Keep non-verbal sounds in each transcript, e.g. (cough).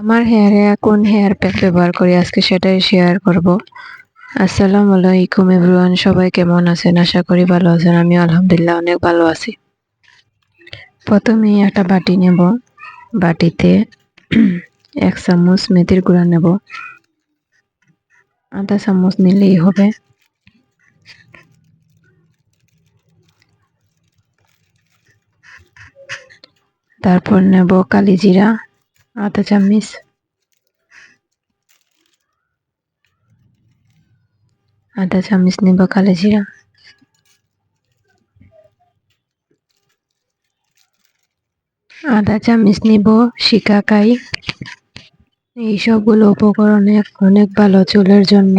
আমার হেয়ারে কোন hair pack ব্যবহার করি আজকে সেটাই শেয়ার করব। আসসালামু আলাইকুম এভরিওয়ান সবাই কেমন আছেন? আশা করি ভালো আছেন আমি আলহামদুলিল্লাহ অনেক ভালো আছি। প্রথমেই একটা বাটি নেব। বাটিতে (clears throat) এক চামচ মেথির গুঁড়া নেব। আধা চামচ নিলেই হবে। তারপর নেব কালি জিরা আধা চামচ আধা চামচ নেব কালো জিরা আধা চামচ নিব শিকাকাই এই সবগুলো উপকরণ অনেক ভালো চুলের জন্য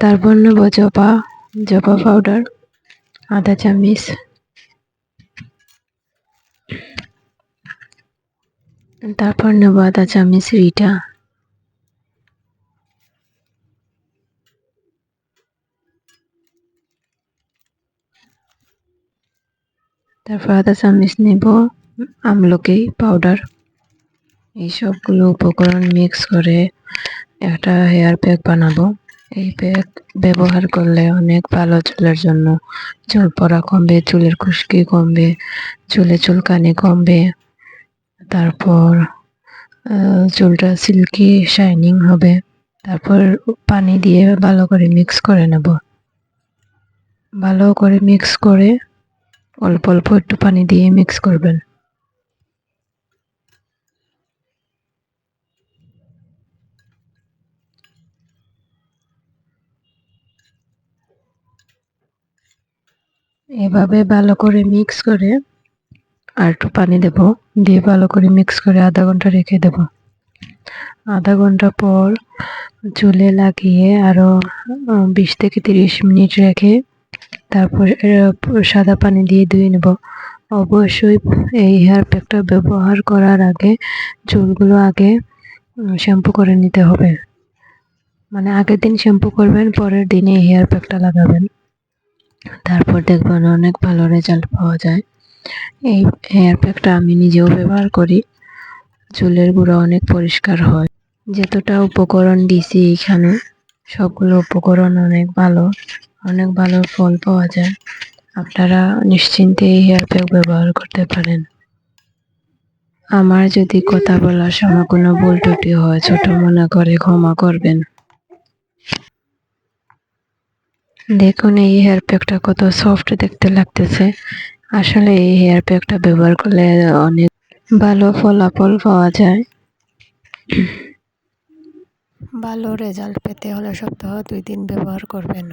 তারপর নেব জবা জবা পাউডার আধা চামচ তারপর নেব আধা চামচ রিটা তারপর আধা চামচ নেব, আমলকি পাউডার এই সবগুলো উপকরণ মিক্স করে একটা হেয়ার প্যাক বানাবো। এই প্যাক ব্যবহার করলে অনেক ভালো চুলের জন্য। চুল পড়া কমবে, চুলের খুশকি কমবে, চুলে চুলকানি কমবে। তারপর চুলটা সিল্কি শাইনিং হবে। তারপর পানি দিয়ে ভালো করে মিক্স করে নেব। ভালো করে মিক্স করে অল্প অল্প একটু পানি দিয়ে মিক্স করবেন। এভাবে ভালো করে মিক্স করে আর একটু পানি দেব। দিয়ে ভালো করে মিক্স করে আধা ঘণ্টা রেখে দেব। আধা ঘণ্টা পর চুলে লাগিয়ে আরও বিশ থেকে তিরিশ মিনিট রেখে তারপর সাদা পানি দিয়ে ধুয়ে নেব। অবশ্যই এই হেয়ার প্যাকটা ব্যবহার করার আগে চুলগুলো আগে শ্যাম্পু করে নিতে হবে। মানে আগের দিন শ্যাম্পু করবেন, পরের দিনে হেয়ার প্যাকটা লাগাবেন। তারপর দেখবেন অনেক ভালো রেজাল্ট পাওয়া যায়। এই হেয়ার প্যাকটা আমি নিজেও ব্যবহার করি। চুলের গুঁড়া অনেক পরিষ্কার হয়। যতটা উপকরণ দিছি এখানে সবগুলো উপকরণ অনেক ভালো অনেক ভালো ফল পাওয়া যায়। আপনারা নিশ্চিন্তে এই হেয়ার প্যাক ব্যবহার করতে পারেন। আমার যদি কথা বলার সময় কোনো ভুল ত্রুটি হয়, ছোট মনে করে ক্ষমা করবেন। দেখুন, এই হেয়ার প্যাকটা কত সফট দেখতে লাগতেছে। আসলে এই হেয়ার প্যাকটা ব্যবহার করলে অনেক ভালো ফলাফল পাওয়া যায়। ভালো রেজাল্ট পেতে হলে সপ্তাহ দুই দিন ব্যবহার করবেন।